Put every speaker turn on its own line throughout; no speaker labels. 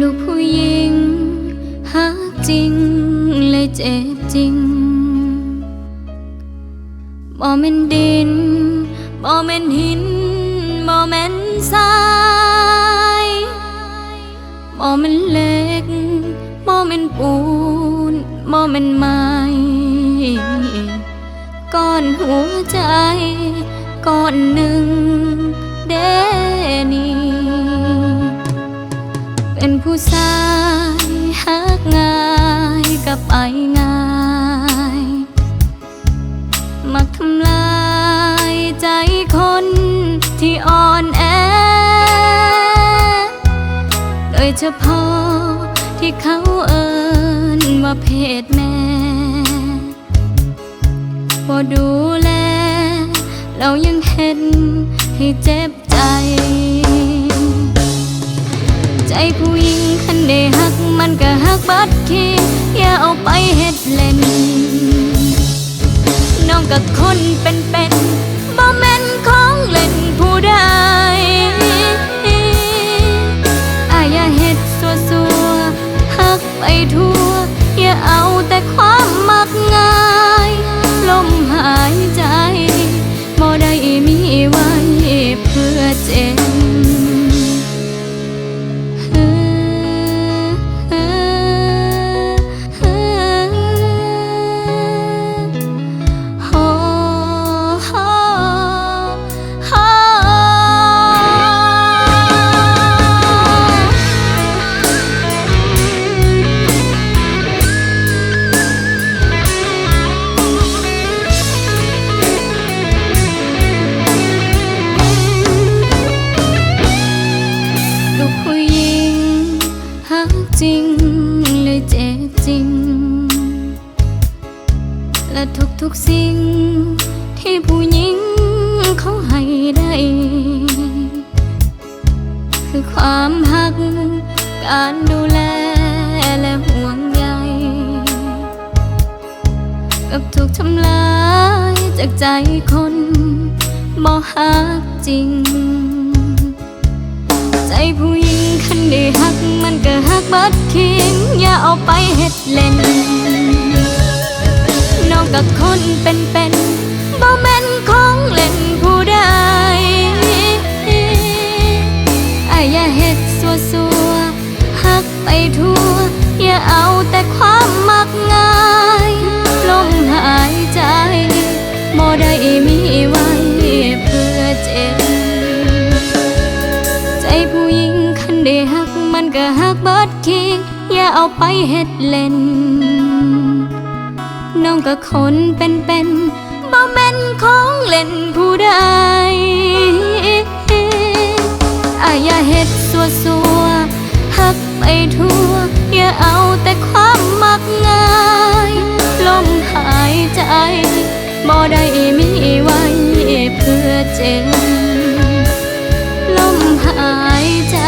ลูกผู้หญิงฮักจริงเลยเจ็บจริงบ่แม่นดินบ่แม่นหินบ่แม่นทรายบ่แม่นเหล็กบ่แม่นปูนบ่แม่นไม้ก้อนหัวใจก้อนหนึ่งเดนี่ ผู้ชายหักง่ายกับไอง่าย มักทำลายใจคนที่อ่อนแอ โดยเฉพาะที่เขาเอินว่าเพศแม่พอดูแล เรายังเห็นให้เจ็บ มันก็หักบัดคิงอย่าเอาไปเฮ็ดเล่น น้องกับคนเป็นเป็นบ่แม่นของเล่นผู้ใดอายอย่าเฮ็ดสัวสัวหักไปทั่ว อย่าเอาแต่ความมักง่ายลมหายใจบ่ได้มีไว้เพื่อเจ็บ ทุกๆสิ่ง ที่ผู้หญิงเขาให้ได้ คือความหัก การดูแลและห่วงใยกับถูกทำลายจากใจคนบ่หักจริง ใจผู้หญิงคันได้หักมันก็หักบัดคิง อย่าเอาไปเฮ็ดเล่น กับคนเป็นเป็นบ่แม่นของเล่นผู้ใดอยอย่าเฮ็ดสัวสัวหักไปทั่ว อย่าเอาแต่ความมักง่ายลมหายใจบ่ได้มีไว้เพื่อเจ็บ ใจผู้หญิงคันได้หักมันก็หักเบิดคิงอย่าเอาไปเฮ็ดเล่น น้องก็คนเป็นเป็นบ่แม่นของเล่นผู้ใดอาอย่าเฮ็ดสัวสัวฮักไปทั่ว อย่าเอาแต่ความมักง่ายลมหายใจบ่ได้มีไว้เพื่อเจ็บลมหายใจ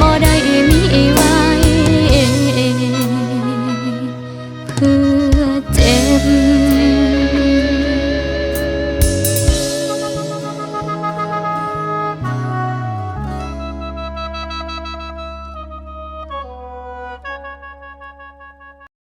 บ่ได้มีไว้เพื่อ dim